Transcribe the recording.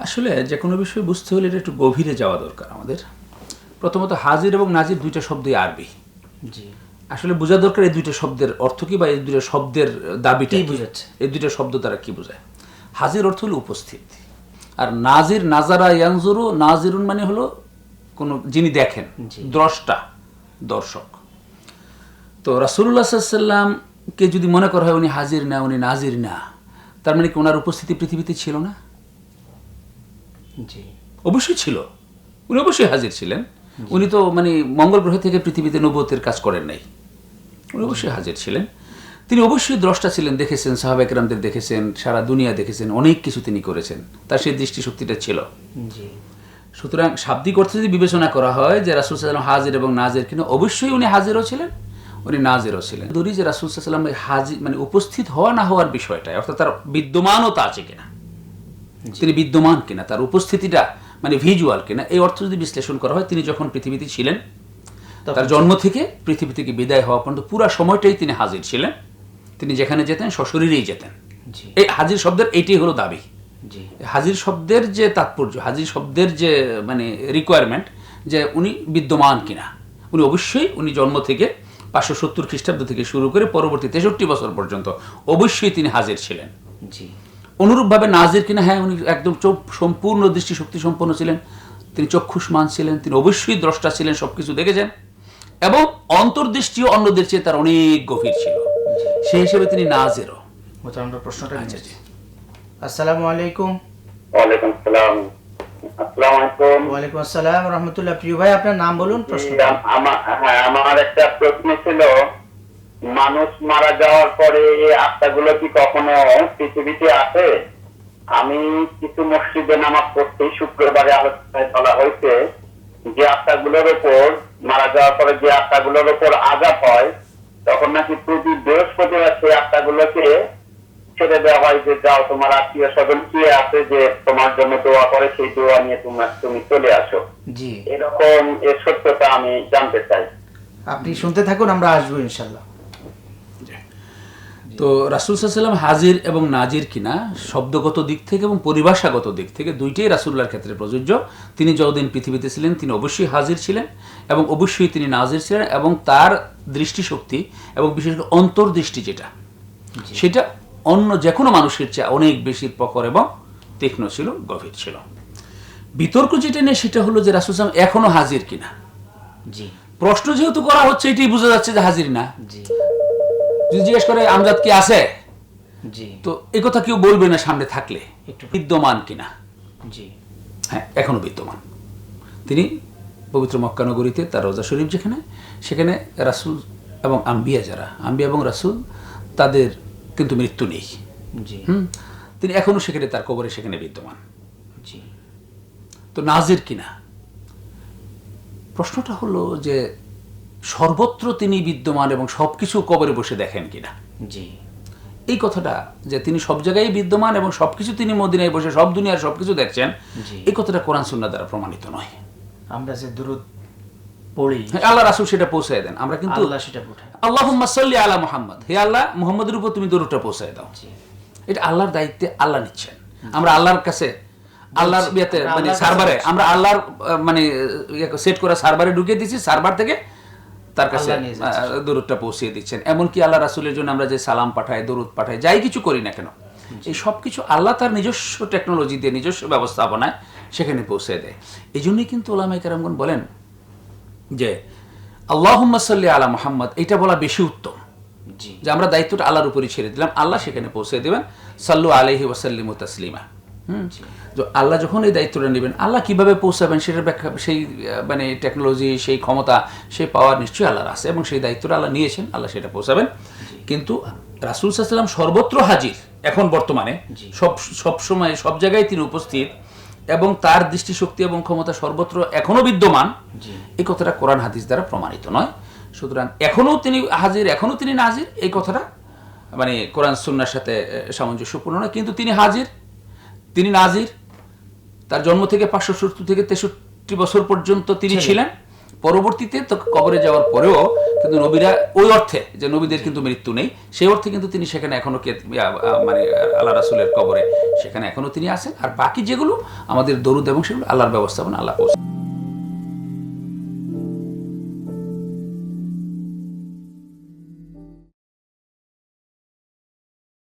আসলে যে কোনো বিষয় বুঝতে হলে এটা একটু গভীরে যাওয়া দরকার আমাদের। প্রথমত হাজির এবং নাজির দুইটা শব্দই আরবি। জি। আসলে বোঝা দরকার এই দুইটা শব্দের অর্থ কি বা এই দুইটা শব্দের দাবিটা কি কি? বোঝাচ্ছে? এই দুইটা শব্দ তারা কি বোঝায়? হাজির অর্থ হলো উপস্থিত। আর নাজির নাজারা ইয়াংজুরু নাজিরুন মানে হলো কোনো যিনি দেখেন দ্রষ্টা দর্শক। তো রাসুল্লাহ সাল্লামকে যদি মনে করা হয় উনি হাজির না উনি নাজির না তার মানে কি ওনার উপস্থিতি পৃথিবীতে ছিল না? জি। অবশ্যই ছিল। উনি অবশ্যই হাজির ছিলেন। উনি তো মানে মঙ্গল গ্রহ থেকে পৃথিবীতে নবতের কাজ করেন নাই। উনি অবশ্যই হাজির ছিলেন। তিনি অবশ্যই দ্রষ্টা ছিলেন দেখেছেন সাহাবেকরামদের দেখেছেন সারা দুনিয়া দেখেছেন অনেক কিছু তিনি করেছেন। তার সেই দৃষ্টিশক্তিটা ছিল। জি। সুতরাং শাব্দিক অর্থে যদি বিবেচনা করা হয় যে রাসুল সাল্লাম হাজির এবং নাজির কিনা অবশ্যই উনি হাজিরও ছিলেন উনি নাজিরও ছিলেন। ধরি যে রাসুল সাল্লাম হাজির মানে উপস্থিত হওয়া না হওয়ার বিষয়টা অর্থাৎ তার বিদ্যমানতা আছে কিনা। তিনি বিদ্যমান কিনা তার উপস্থিতিটা মানে ভিজুয়াল কিনা এই অর্থ যদি বিশ্লেষণ করা হয় তিনি যখন পৃথিবীতে ছিলেন তার জন্ম থেকে পৃথিবী থেকে বিদায় হওয়া পর্যন্ত পুরো সময়টাই তিনি হাজির ছিলেন। তিনি যেখানে যেতেন সশরীরেই যেতেন। এই হাজির শব্দের এইটাই হলো দাবি। হাজির শব্দের যে তাৎপর্য হাজির শব্দের যে মানে রিকোয়ারমেন্ট যে উনি বিদ্যমান কিনা উনি অবশ্যই উনি জন্ম থেকে পাঁচশো সত্তর খ্রিস্টাব্দ থেকে শুরু করে পরবর্তী তেষট্টি বছর পর্যন্ত অবশ্যই তিনি হাজির ছিলেন। জি। অনুরূপভাবে নাজির কিনা হ্যাঁ উনি একদম চোখ সম্পূর্ণ দৃষ্টিশক্তি সম্পন্ন ছিলেন। তিনি চক্ষুষ্মান ছিলেন তিনি অবশ্যই দ্রষ্টা ছিলেন সবকিছু দেখেছেন। এবং অন্তর্দৃষ্টিও অন্যদের চেয়ে তার অনেক গভীর ছিল। সেই হিসেবে তিনি নাজেরও। আমরা প্রশ্নটা আচ্ছা জি আসসালামু আলাইকুম। ওয়ালাইকুম সালাম ওয়ালাইকুম আসসালাম রহমতুল্লাহ। প্রিয় ভাই আপনার নাম বলুন প্রশ্ন হ্যাঁ আমার একটা প্রশ্ন ছিল মানুষ মারা যাওয়ার পরে এই আত্মাগুলো কি কখনো পৃথিবীতে আছে? আমি কিছু মসজিদে নামাজ পড়তে শুক্রবারে আলোচনায় বলা হয়েছে যে আত্মাগুলোর উপর মারা যাওয়ার পরে যে আত্মাগুলোর উপর আঘাত হয় তখন নাকি প্রতি বৃহস্পতিবার সেই আত্মাগুলোকে ছেড়ে দেওয়া হয় যে যাও তোমার আত্মীয় স্বজন কি আছে যে তোমার জন্য দোয়া করে সেই দোয়া নিয়ে তোমার তুমি চলে আসো? এরকম এর সত্যতা আমি জানতে চাই। আপনি শুনতে থাকুন আমরা আসব ইনশাল্লাহ। তো রাসুল সাল্লাম হাজির এবং নাজির কিনা শব্দগত দিক থেকে এবং পরিভাষাগত দিক থেকে দুইটাই রাসুল্লাহর ক্ষেত্রে প্রযোজ্য। তিনি যতদিন পৃথিবীতে ছিলেন তিনি অবশ্যই হাজির ছিলেন এবং অবশ্যই তিনি নাজির ছিলেন এবং তার দৃষ্টিশক্তি এবং বিশেষ করে অন্তর্দৃষ্টি যেটা সেটা অন্য যে কোনো মানুষের চেয়ে অনেক বেশি প্রখর এবং তীক্ষ্ণ ছিল গভীর ছিল। বিতর্ক যেটা নেই সেটা হলো যে রাসুল সাল্লাম এখনও হাজির কিনা। জি। প্রশ্ন যেহেতু করা হচ্ছে এটাই বোঝা যাচ্ছে যে হাজির না। যদি জিজ্ঞেস করে আমজাদ কি আছে? জি। তো এই কথা কেউ বলবে না সামনে থাকলে। একটু- বিদ্যমান কিনা। জি। হ্যাঁ এখনও বিদ্যমান। তিনি পবিত্র মক্কানগরীতে তার রোজা শরীফ যেখানে সেখানে রাসুল এবং আম্বিয়া যারা আম্বিয়া এবং রাসুল তাদের কিন্তু মৃত্যু নেই। জি। হুম? তিনি এখনও সেখানে তার কবরে সেখানে বিদ্যমান। জি। তো নাজির কিনা? প্রশ্নটা হলো যে সর্বত্র তিনি বিদ্যমান এবং সবকিছু কবরে বসে দেখেন কিনা। জি। এই কথাটা যে তিনি সব জায়গায় বিদ্যমান এবং সবকিছু তিনি মদিনায় বসে সব দুনিয়ার সবকিছু দেখছেন এই কথাটা কোরআন সুন্নাহ দ্বারা প্রমাণিত নয়। আমরা যে দূরত পড়ি হ্যাঁ, আল্লাহ রাসুল সেটা পৌঁছায় দেন। আমরা কিন্তু আল্লাহ সেটা আল্লাহ সাল্লি আলা মোহাম্মদ। হে আল্লাহ মোহাম্মদের উপর তুমি দরুদটা পৌঁছায় দাও। এটা আল্লাহর দায়িত্বে আল্লাহ নিচ্ছেন। আমরা আল্লাহর কাছে আল্লাহর ইয়েতে মানে সার্ভারে আমরা আল্লাহর মানে সেট করা সার্ভারে ঢুকিয়ে দিচ্ছি সার্ভার থেকে তার কাছে দরুদটা পৌঁছিয়ে দিচ্ছেন। এমনকি আল্লাহ রাসুলের জন্য আমরা যে সালাম পাঠাই দরুদ পাঠাই যাই কিছু করি না কেন এই সব কিছু আল্লাহ তার নিজস্ব টেকনোলজি দিয়ে নিজস্ব ব্যবস্থাপনায় সেখানে পৌঁছে দেয়। এই জন্যই কিন্তু ওলামাই কারামগণ বলেন যে আল্লাহ সাল্লি আলা মোহাম্মদ এটা বলা বেশি উত্তম। যে আমরা দায়িত্বটা আল্লাহর উপরই ছেড়ে দিলাম আল্লাহ সেখানে পৌঁছে দেবেন সাল্লু আলহি ওয়াসাল্লিম তাসলিমা। আল্লাহ যখন এই দায়িত্বটা নেবেন আল্লাহ কীভাবে পৌঁছাবেন সেটার ব্যাখ্যা সেই মানে টেকনোলজি সেই ক্ষমতা সেই পাওয়ার নিশ্চয়ই আল্লাহর আছে এবং সেই দায়িত্বটা আল্লাহ নিয়েছেন আল্লাহ সেটা পৌঁছাবেন। কিন্তু রাসুল সাল্লাম সর্বত্র হাজির এখন বর্তমানে সব সব সময় সব জায়গায় তিনি উপস্থিত এবং তার দৃষ্টিশক্তি এবং ক্ষমতা সর্বত্র এখনও বিদ্যমান। এই কথাটা কোরআন হাদিস দ্বারা প্রমাণিত নয়। সুতরাং এখনও তিনি হাজির এখনও তিনি নাজির এই কথাটা মানে কোরআন সুন্নার সাথে সামঞ্জস্যপূর্ণ নয় কিন্তু তিনি হাজির। তিনি নাজির। তার জন্ম থেকে পাঁচশো সত্তর থেকে তেষট্টি বছর পর্যন্ত তিনি ছিলেন। পরবর্তীতে তো কবরে যাওয়ার পরেও কিন্তু নবীরা ওই অর্থে যে নবীদের কিন্তু মৃত্যু নেই সেই অর্থে কিন্তু তিনি সেখানে এখনও কে মানে আল্লাহ রাসুলের কবরে সেখানে এখনও তিনি আছেন। আর বাকি যেগুলো আমাদের দরুদ এবং সেগুলো আল্লাহর ব্যবস্থাপনা আল্লাহ পৌঁছে